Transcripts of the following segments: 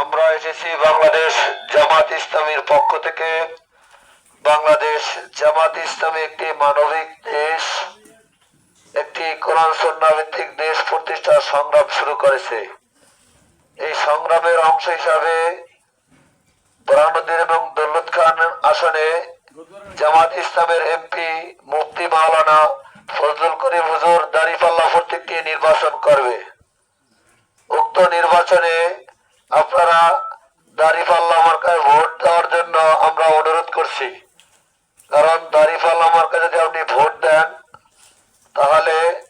আমরা এসেছি বাংলাদেশ জামাত ইসলামীর পক্ষ থেকে। বাংলাদেশ জামাত ইসলামী একটি মানবিক দেশ, একটি কোরআন দেশ প্রতিষ্ঠার সংগ্রাম শুরু করেছে। এই সংগ্রামের অংশ হিসাবে বরানুদ্দিন এবং দৌলত খান আসনে জামাত ইসলামের এমপি মুফতি মাওলানা ফজলুল করিম হুজুর দাঁড়িপাল্লা প্রতীকটি নির্বাচন করবে। নির্বাচনে আপনারা দাঁড়িপাল্লা মার্কায় ভোট দেওয়ার জন্য আমরা অনুরোধ করছি। কারণ দাঁড়িপাল্লা মার্কা যদি আপনি ভোট দেন, তাহলে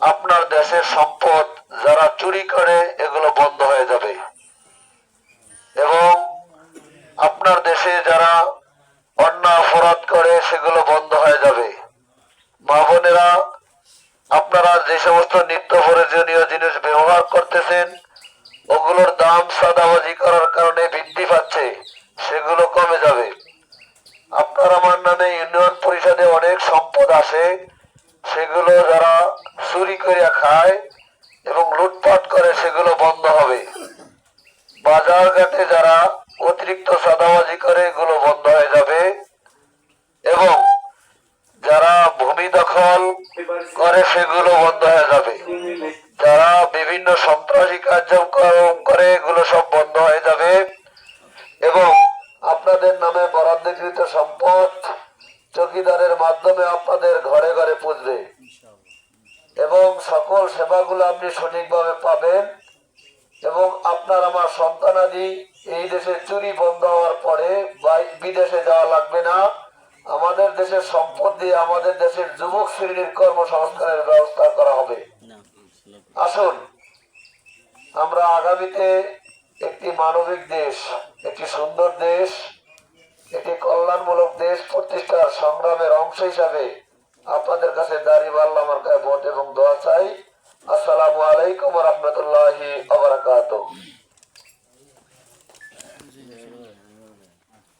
আপনার দেশের সম্পদ যারা চুরি করে, এগুলো বন্ধ হয়ে যাবে। এবং আপনার দেশে যারা অন্যায় অপরাধ করে, সেগুলো বন্ধ হয়ে যাবে। মা বোনেরা, আপনারা যে সমস্ত নিত্য প্রয়োজনীয় জিনিস ব্যবহার করতেছেন ওগুলোর সাদাবাজি করার কারণে বৃদ্ধি পাচ্ছে, সেগুলো কমে যাবে। আপনার আমার নামে ইউনিয়ন পরিষদে অনেক সম্পদ আছে, সেগুলো যারা চুরি করে খায় এবং লুটপাট করে, সেগুলো বন্ধ হবে। বাজার ঘাটে যারা অতিরিক্ত সাদাবাজি করে, এগুলো বন্ধ হয়ে যাবে। এবং যারা ভূমি দখল করে, সেগুলো বন্ধ হয়ে যাবে। বন্ধ হয়ে যাবে। এবং আপনাদের নামে বরাদ্দকৃত সম্পদ চকিদারের মাধ্যমে আপনাদের ঘরে ঘরে পুজবে। এবং সকল সেবাগুলো আপনি সঠিকভাবে পাবেন। এবং আপনার আমার সন্তানাদি এই দেশে চুরি বন্ধ হওয়ার পরে বিদেশে যাওয়া লাগবে না। আমাদের দেশের সম্পদ দিয়ে আমাদের দেশের যুবক শ্রেণির কর্মসংস্থানের ব্যবস্থা করা হবে। আসুন আমরা আগামীতে একটি মানবিক দেশ, একটি সুন্দর দেশ, একটি কল্যাণমূলক দেশ প্রতিষ্ঠার সংগ্রামের অংশ হিসাবে আপনাদের কাছে দাঁড়িয়ে পাল্লা আমার ভোট এবং দোয়া চাই। আসসালামু আলাইকুম রহমতুল্লাহ আবরাকাত